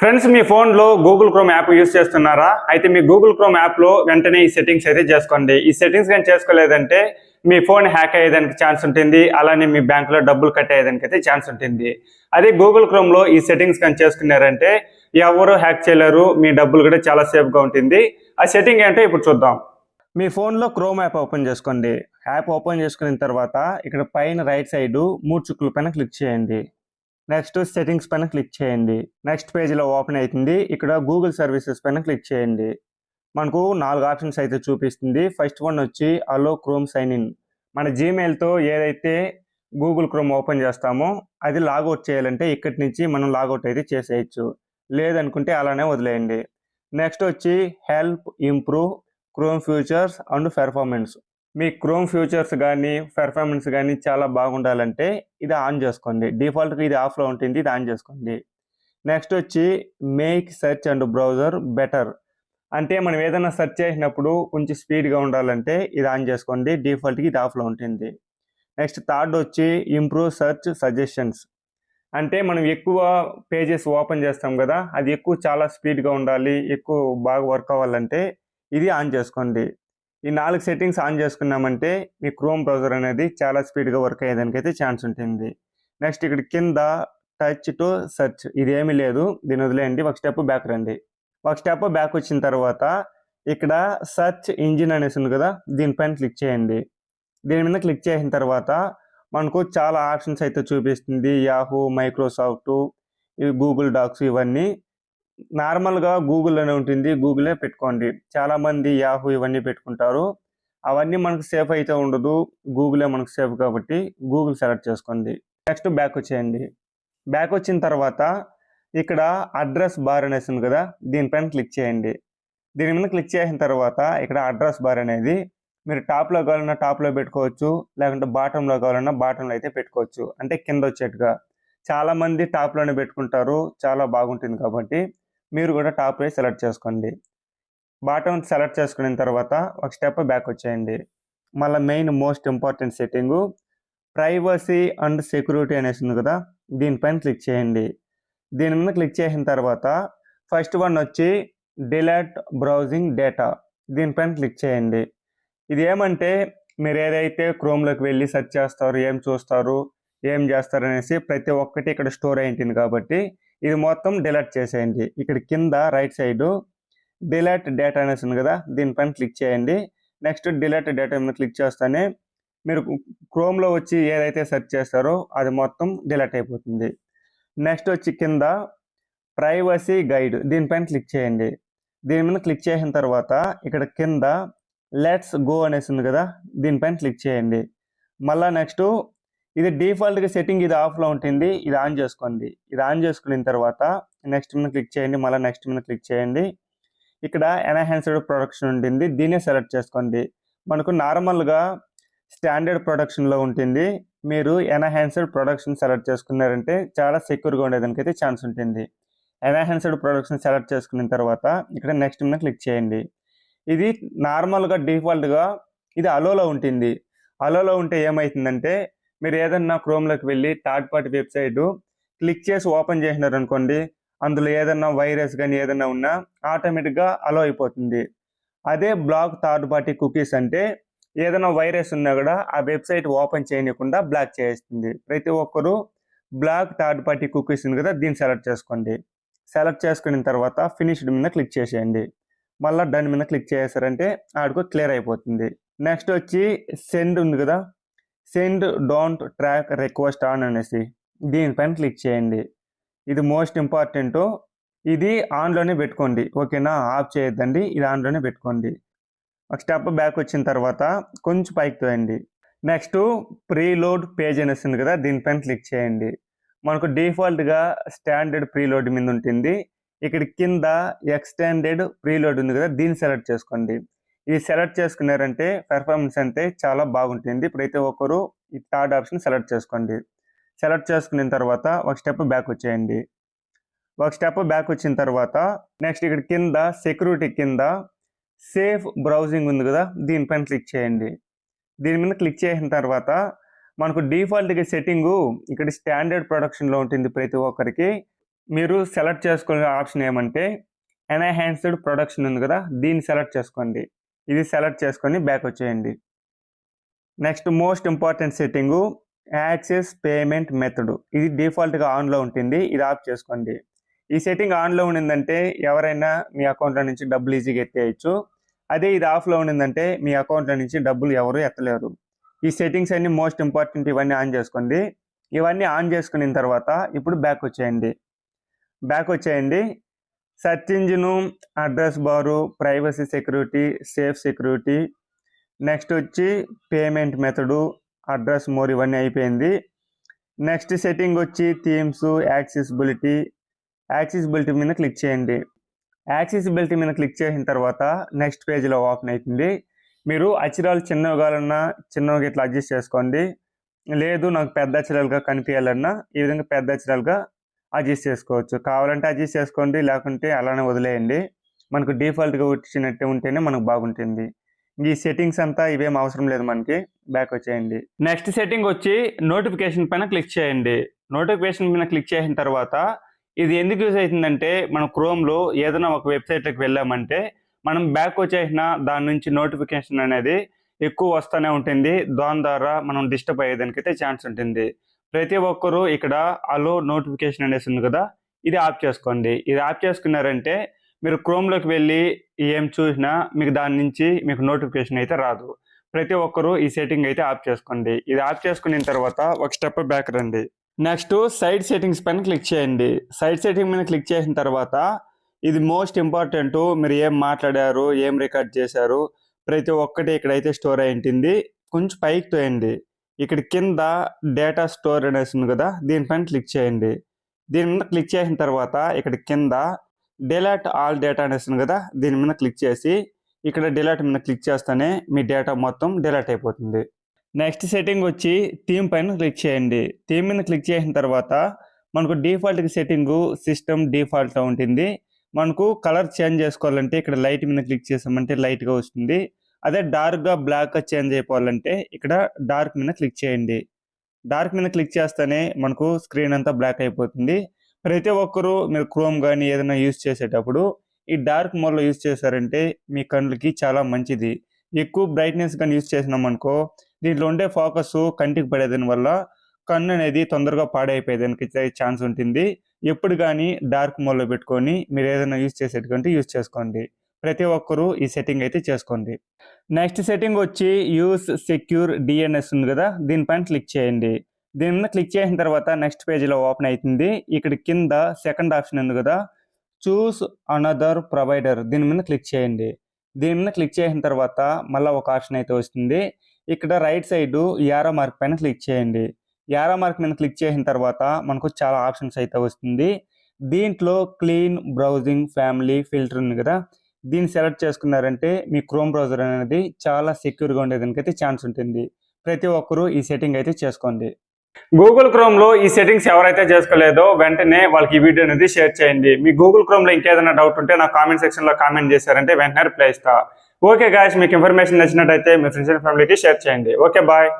Friends మీ ఫోన్లో Google chrome app use చేస్తున్నారా? అయితే మీ గూగుల్ క్రోమ్ యాప్లో వెంటనే ఈ సెట్టింగ్స్ అయితే చేసుకోండి. ఈ సెట్టింగ్స్ కానీ చేసుకోలేదంటే మీ ఫోన్ హ్యాక్ అయ్యేదానికి ఛాన్స్ ఉంటుంది. అలానే మీ బ్యాంకులో డబ్బులు కట్ అయ్యేదానికి అయితే ఛాన్స్ ఉంటుంది. అదే గూగుల్ క్రోమ్లో ఈ సెట్టింగ్స్ కానీ చేసుకున్నారంటే ఎవరు హ్యాక్ చేయలేరు మీ డబ్బులు కూడా చాలా సేఫ్గా ఉంటుంది. ఆ సెట్టింగ్ ఏంటో ఇప్పుడు చూద్దాం. మీ ఫోన్లో క్రోమ్ యాప్ ఓపెన్ చేసుకోండి. యాప్ ఓపెన్ చేసుకున్న తర్వాత ఇక్కడ పైన రైట్ సైడ్ మూడు చుక్కల పైన క్లిక్ చేయండి. నెక్స్ట్ సెట్టింగ్స్ పైన క్లిక్ చేయండి. నెక్స్ట్ పేజ్లో ఓపెన్ అవుతుంది ఇక్కడ గూగుల్ సర్వీసెస్ పైన క్లిక్ చేయండి. మనకు నాలుగు ఆప్షన్స్ అయితే చూపిస్తుంది. ఫస్ట్ వన్ వచ్చి అలో క్రోమ్ సైన్ ఇన్. మన జీమెయిల్తో ఏదైతే గూగుల్ క్రోమ్ ఓపెన్ చేస్తామో అది లాగౌట్ చేయాలంటే ఇక్కడి నుంచి మనం లాగౌట్ అయితే చేసేయచ్చు. లేదనుకుంటే అలానే వదిలేయండి. నెక్స్ట్ వచ్చి help improve Chrome features and performance. Me Chrome features కానీ పెర్ఫార్మెన్స్ కానీ చాలా బాగుండాలంటే ఇది ఆన్ చేసుకోండి. డిఫాల్ట్గా ఇది ఆఫ్లో ఉంటుంది ఇది ఆన్ చేసుకోండి. నెక్స్ట్ వచ్చి make search and browser better అంటే మనం ఏదైనా సెర్చ్ చేసినప్పుడు కొంచెం స్పీడ్గా ఉండాలంటే ఇది ఆన్ చేసుకోండి డిఫాల్ట్కి ఇది ఆఫ్లో ఉంటుంది. నెక్స్ట్ థర్డ్ వచ్చి ఇంప్రూవ్ సెర్చ్ సజెషన్స్ అంటే మనం ఎక్కువ పేజెస్ ఓపెన్ చేస్తాం కదా అది ఎక్కువ చాలా స్పీడ్గా ఉండాలి ఎక్కువ బాగా వర్క్ అవ్వాలంటే ఇది ఆన్ చేసుకోండి. ఈ నాలుగు సెట్టింగ్స్ ఆన్ చేసుకున్నామంటే మీ క్రోమ్ బ్రౌజర్ అనేది చాలా స్పీడ్గా వర్క్ అయ్యేదానికి అయితే ఛాన్స్ ఉంటుంది. నెక్స్ట్ ఇక్కడ కింద టచ్ టు సెర్చ్ ఇది ఏమీ లేదు. దీని వదిలేయండి. ఒక స్టెప్ బ్యాక్ రండి. ఒక స్టెప్ బ్యాక్ వచ్చిన తర్వాత ఇక్కడ సెర్చ్ ఇంజిన్ అనేసి ఉంది కదా దీనిపైన క్లిక్ చేయండి. దీని మీద క్లిక్ చేసిన తర్వాత మనకు చాలా ఆప్షన్స్ అయితే చూపిస్తుంది. యాహూ మైక్రోసాఫ్ట్ ఇవి గూగుల్ డాక్స్ ఇవన్నీ నార్మల్గా గూగుల్ అనే ఉంటుంది. గూగులే పెట్టుకోండి. చాలామంది యాహూ ఇవన్నీ పెట్టుకుంటారు. అవన్నీ మనకు సేఫ్ అయితే ఉండదు. గూగులే మనకు సేఫ్ కాబట్టి గూగుల్ సెలెక్ట్ చేసుకోండి. నెక్స్ట్ బ్యాక్ వచ్చేయండి. బ్యాక్ వచ్చిన తర్వాత ఇక్కడ అడ్రస్ బార్ అనేసి ఉంది కదా దీనిపైన క్లిక్ చేయండి. దీని మీద క్లిక్ చేసిన తర్వాత ఇక్కడ అడ్రస్ బార్ అనేది మీరు టాప్లో కావాలన్నా టాప్లో పెట్టుకోవచ్చు. లేకుంటే బాటంలో కావాలన్నా బాటంలో అయితే పెట్టుకోవచ్చు. అంటే కింద వచ్చేట్టుగా. చాలామంది టాప్లోనే పెట్టుకుంటారు. చాలా బాగుంటుంది కాబట్టి మీరు కూడా టాప్ వైజ్ సెలెక్ట్ చేసుకోండి. బాటమ్ సెలెక్ట్ చేసుకున్న తర్వాత ఒక స్టెప్ బ్యాక్ వచ్చేయండి. మళ్ళీ main most important setting privacy and security అనేసి ఉంది కదా దీనిపైన క్లిక్ చేయండి. దీని మీద క్లిక్ చేసిన తర్వాత ఫస్ట్ వన్ వచ్చి డిలాట్ బ్రౌజింగ్ డేటా దీనిపైన క్లిక్ చేయండి. ఇది ఏమంటే మీరు ఏదైతే క్రోమ్లోకి వెళ్ళి సెర్చ్ చేస్తారు ఏం చూస్తారు ఏం చేస్తారు అనేసి ప్రతి ఒక్కటి ఇక్కడ స్టోర్ అయి ఉంటుంది కాబట్టి ఇది మొత్తం డిలీట్ చేసేయండి. ఇక్కడ కింద రైట్ సైడు డిలీట్ డేటా అనేసి ఉంది కదా దీనిపైన క్లిక్ చేయండి. నెక్స్ట్ డిలీట్ డేటా మీద క్లిక్ చేస్తేనే మీరు క్రోమ్లో వచ్చి ఏదైతే సెర్చ్ చేస్తారో అది మొత్తం డిలీట్ అయిపోతుంది. నెక్స్ట్ వచ్చి కింద ప్రైవసీ గైడ్ దీనిపైన క్లిక్ చేయండి. దీని మీద క్లిక్ చేసిన తర్వాత ఇక్కడ కింద లెట్స్ గో అనేసి ఉంది కదా దీనిపైన క్లిక్ చేయండి. మళ్ళీ నెక్స్ట్ ఇది డిఫాల్ట్గా సెట్టింగ్ ఇది ఆఫ్లో ఉంటుంది. ఇది ఆన్ చేసుకోండి. ఇది ఆన్ చేసుకున్న తర్వాత నెక్స్ట్ మీద క్లిక్ చేయండి. మళ్ళీ నెక్స్ట్ మీద క్లిక్ చేయండి. ఇక్కడ ఎన్హాన్స్డ్ ప్రొడక్షన్ ఉంటుంది. దీన్నే సెలెక్ట్ చేసుకోండి. మనకు నార్మల్గా స్టాండర్డ్ ప్రొడక్షన్లో ఉంటుంది. మీరు ఎన్హాన్స్డ్ ప్రొడక్షన్ సెలెక్ట్ చేసుకున్నారంటే చాలా సెక్యూర్గా ఉండేదానికి అయితే ఛాన్స్ ఉంటుంది. ఎన్హాన్స్డ్ ప్రొడక్షన్ సెలెక్ట్ చేసుకున్న తర్వాత ఇక్కడ నెక్స్ట్ మీద క్లిక్ చేయండి. ఇది నార్మల్గా డిఫాల్ట్గా ఇది అలోలో ఉంటుంది. అలోలో ఉంటే ఏమవుతుందంటే మీరు ఏదన్నా క్రోమ్లోకి వెళ్ళి థర్డ్ పార్టీ వెబ్సైట్ క్లిక్ చేసి ఓపెన్ చేసినారనుకోండి అందులో ఏదన్నా వైరస్ కానీ ఏదన్నా ఉన్నా ఆటోమేటిక్గా అలో అయిపోతుంది. అదే బ్లాక్ థర్డ్ పార్టీ కుకీస్ అంటే ఏదైనా వైరస్ ఉన్నా కూడా ఆ వెబ్సైట్ ఓపెన్ చేయకుండా బ్లాక్ చేస్తుంది. ప్రతి ఒక్కరూ బ్లాక్ థర్డ్ పార్టీ కుకీస్ ఉంది కదా దీన్ని సెలెక్ట్ చేసుకోండి. సెలెక్ట్ చేసుకున్న తర్వాత ఫినిష్డ్ మీద క్లిక్ చేసేయండి. మళ్ళీ దాని మీద క్లిక్ చేసారంటే ఆడికి క్లియర్ అయిపోతుంది. నెక్స్ట్ వచ్చి సెండ్ ఉంది కదా send don't track request on అనేసి దీనిపైన క్లిక్ చేయండి. ఇది మోస్ట్ ఇంపార్టెంట్ ఇది ఆన్లోనే పెట్టుకోండి. ఓకేనా? ఆఫ్ చేయొద్దండి. ఇది ఆన్లోనే పెట్టుకోండి. ఒక స్టెప్ బ్యాక్ వచ్చిన తర్వాత కొంచెం పైకి తోయండి. నెక్స్ట్ ప్రీలోడ్ పేజ్ అనేసి ఉంది కదా దీనిపైన క్లిక్ చేయండి. మనకు డిఫాల్ట్గా స్టాండర్డ్ ప్రీలోడ్ మీద ఉంటుంది. ఇక్కడ కింద ఎక్స్టెండెడ్ ప్రీలోడ్ ఉంది కదా దీన్ని సెలెక్ట్ చేసుకోండి. ఇది సెలెక్ట్ చేసుకున్నారంటే పెర్ఫార్మెన్స్ అంటే చాలా బాగుంటుంది. ప్రతి ఒక్కరు ఈ థర్డ్ ఆప్షన్ సెలెక్ట్ చేసుకోండి. సెలెక్ట్ చేసుకున్న తర్వాత ఒక స్టెప్ బ్యాక్ వచ్చేయండి. ఒక స్టెప్ బ్యాక్ వచ్చిన తర్వాత నెక్స్ట్ ఇక్కడ కింద సెక్యూరిటీ కింద సేఫ్ బ్రౌజింగ్ ఉంది కదా దీనిపైన క్లిక్ చేయండి. దీని మీద క్లిక్ చేసిన తర్వాత మనకు డిఫాల్ట్గా సెట్టింగు ఇక్కడ స్టాండర్డ్ ప్రొడక్షన్లో ఉంటుంది ప్రతి ఒక్కరికి. మీరు సెలెక్ట్ చేసుకునే ఆప్షన్ ఏమంటే ఎన్హాన్స్డ్ ప్రొడక్షన్ ఉంది కదా దీన్ని సెలెక్ట్ చేసుకోండి. ఇది సెలెక్ట్ చేసుకొని బ్యాక్ వచ్చేయండి. Next most important setting access payment method. ఇది డిఫాల్ట్గా ఆన్లో ఉంటుంది. ఇది ఆఫ్ చేసుకోండి. ఈ సెట్టింగ్ ఆన్లో ఉండిందంటే ఎవరైనా మీ అకౌంట్లో నుంచి డబ్బులు ఈజీగా ఎత్తేయచ్చు. అదే ఇది ఆఫ్లో ఉండిందంటే మీ అకౌంట్లో నుంచి డబ్బులు ఎవరు ఎత్తలేరు. ఈ సెట్టింగ్స్ అన్ని మోస్ట్ ఇంపార్టెంట్ ఇవన్నీ ఆన్ చేసుకోండి. ఇవన్నీ ఆన్ చేసుకున్న తర్వాత ఇప్పుడు బ్యాక్ వచ్చేయండి. బ్యాక్ వచ్చేయండి. Search engine address bar privacy security safe security. Next వచ్చి పేమెంట్ మెథడు అడ్రస్ మోర్ ఇవన్నీ అయిపోయింది. నెక్స్ట్ సెట్టింగ్ వచ్చి థీమ్స్ యాక్సెసిబిలిటీ. యాక్సెసిబిలిటీ మీద క్లిక్ చేయండి. యాక్సెసిబిలిటీ మీద క్లిక్ చేసిన తర్వాత నెక్స్ట్ పేజ్లో ఓపెన్ అవుతుంది మీరు అక్షరాలు చిన్నవి కావాలన్నా చిన్నగా ఇట్లా అడ్జస్ట్ చేసుకోండి. లేదు నాకు పెద్ద అక్షరాలుగా కనిపించాలన్నా ఈ విధంగా పెద్ద అక్షరాలుగా అడ్జస్ట్ చేసుకోవచ్చు. కావాలంటే అడ్జస్ట్ చేసుకోండి లేకుంటే అలానే వదిలేయండి. మనకు డిఫాల్ట్గా వచ్చినట్టు ఉంటేనే మనకు బాగుంటుంది. ఈ సెట్టింగ్స్ అంతా ఇవేం అవసరం లేదు మనకి. బ్యాక్ వచ్చేయండి. నెక్స్ట్ సెట్టింగ్ వచ్చి నోటిఫికేషన్ పైన క్లిక్ చేయండి. నోటిఫికేషన్ పైన క్లిక్ చేసిన తర్వాత ఇది ఎందుకు యూజ్ అవుతుందంటే మనం క్రోమ్లో ఏదైనా ఒక వెబ్సైట్కి వెళ్ళామంటే మనం బ్యాక్ వచ్చేసిన దాని నుంచి నోటిఫికేషన్ అనేది ఎక్కువ వస్తూనే ఉంటుంది. దాని ద్వారా మనం డిస్టర్బ్ అయ్యేదానికైతే ఛాన్స్ ఉంటుంది. ప్రతి ఒక్కరూ ఇక్కడ అలో నోటిఫికేషన్ అనేసి ఉంది కదా ఇది ఆఫ్ చేసుకోండి. ఇది ఆఫ్ చేసుకున్నారంటే మీరు క్రోమ్లోకి వెళ్ళి ఏం చూసినా మీకు దాని నుంచి మీకు నోటిఫికేషన్ అయితే రాదు. ప్రతి ఒక్కరూ ఈ సెట్టింగ్ అయితే ఆఫ్ చేసుకోండి. ఇది ఆఫ్ చేసుకున్న తర్వాత ఒక స్టెప్ బ్యాక్ రండి. నెక్స్ట్ సైడ్ సెట్టింగ్స్ పైన క్లిక్ చేయండి. సైడ్ సెట్టింగ్ మీద క్లిక్ చేసిన తర్వాత ఇది మోస్ట్ ఇంపార్టెంట్ మీరు ఏం మాట్లాడారు ఏం రికార్డ్ చేశారు ప్రతి ఒక్కటి ఇక్కడైతే స్టోర్ అయి ఉంటుంది. కొంచెం పైకి తోయండి. ఇక్కడ కింద డేటా స్టోర్ అనేసి ఉంది కదా దీనిపైన క్లిక్ చేయండి. దీని మీద క్లిక్ చేసిన తర్వాత ఇక్కడ కింద డిలాట్ ఆల్ డేటా అనేసి ఉంది కదా దీని మీద క్లిక్ చేసి ఇక్కడ డిలాట్ మీద క్లిక్ చేస్తేనే మీ డేటా మొత్తం డిలాట్ అయిపోతుంది. నెక్స్ట్ సెట్టింగ్ వచ్చి థీమ్ పైన క్లిక్ చేయండి. థీమ్ మీద క్లిక్ చేసిన తర్వాత మనకు డిఫాల్ట్ సెట్టింగు సిస్టమ్ డిఫాల్ట్ ఉంటుంది. మనకు కలర్ చేంజ్ చేసుకోవాలంటే ఇక్కడ లైట్ మీద క్లిక్ చేసామంటే లైట్గా వస్తుంది. అదే డార్క్గా బ్లాక్గా చేంజ్ అయిపోవాలంటే ఇక్కడ డార్క్ మీద క్లిక్ చేయండి. డార్క్ మీద క్లిక్ చేస్తేనే మనకు స్క్రీన్ అంతా బ్లాక్ అయిపోతుంది. ప్రతి ఒక్కరూ మీరు క్రోమ్ కానీ ఏదైనా యూజ్ చేసేటప్పుడు ఈ డార్క్ మోడ్లో యూజ్ చేశారంటే మీ కళ్ళకి చాలా మంచిది. ఎక్కువ బ్రైట్నెస్ కానీ యూజ్ చేసినాం అనుకో దీంట్లో ఉండే ఫోకస్ కంటికి పడేదాని వల్ల కన్ను అనేది తొందరగా పాడైపోయేదానికి ఛాన్స్ ఉంటుంది. ఎప్పుడు కానీ డార్క్ మోడ్లో పెట్టుకొని మీరు ఏదైనా యూజ్ చేసేటటువంటి యూజ్ చేసుకోండి. ప్రతి ఒక్కరూ ఈ సెట్టింగ్ అయితే చేసుకోండి. నెక్స్ట్ సెట్టింగ్ వచ్చి యూస్ సెక్యూర్ డిఎన్ఎస్ ఉంది కదా దీనిపైన క్లిక్ చేయండి. దీని మీద క్లిక్ చేసిన తర్వాత నెక్స్ట్ పేజీలో ఓపెన్ అవుతుంది ఇక్కడ కింద సెకండ్ ఆప్షన్ ఉంది కదా చూస్ అనదర్ ప్రొవైడర్ దీని మీద క్లిక్ చేయండి. దీని మీద క్లిక్ చేసిన తర్వాత మళ్ళీ ఒక ఆప్షన్ అయితే వస్తుంది. ఇక్కడ రైట్ సైడ్ యారో మార్క్ పైన క్లిక్ చేయండి. యారో మార్క్ మీద క్లిక్ చేసిన తర్వాత మనకు చాలా ఆప్షన్స్ అయితే వస్తుంది. దీంట్లో క్లీన్ బ్రౌజింగ్ ఫ్యామిలీ ఫిల్టర్ ఉంది కదా దీన్ని సెలెక్ట్ చేసుకున్నారంటే మీ క్రోమ్ బ్రౌజర్ అనేది చాలా సెక్యూర్గా ఉండేదానికైతే ఛాన్స్ ఉంటుంది. ప్రతి ఒక్కరూ ఈ సెట్టింగ్ అయితే చేసుకోండి. గూగుల్ క్రోమ్లో ఈ సెట్టింగ్స్ ఎవరైతే చేసుకోలేదో వెంటనే వాళ్ళకి ఈ వీడియో అనేది షేర్ చేయండి. మీ గూగుల్ క్రోమ్లో ఇంకేదైనా డౌట్ ఉంటే నా కామెంట్ సెక్షన్లో కామెంట్ చేశారంటే వెంటనే రిప్లై ఇస్తా. ఓకే గాయస్ మీకు ఇన్ఫర్మేషన్ నచ్చినట్టయితే మీ ఫ్రెండ్స్ అండ్ ఫ్యామిలీకి షేర్ చేయండి. Okay bye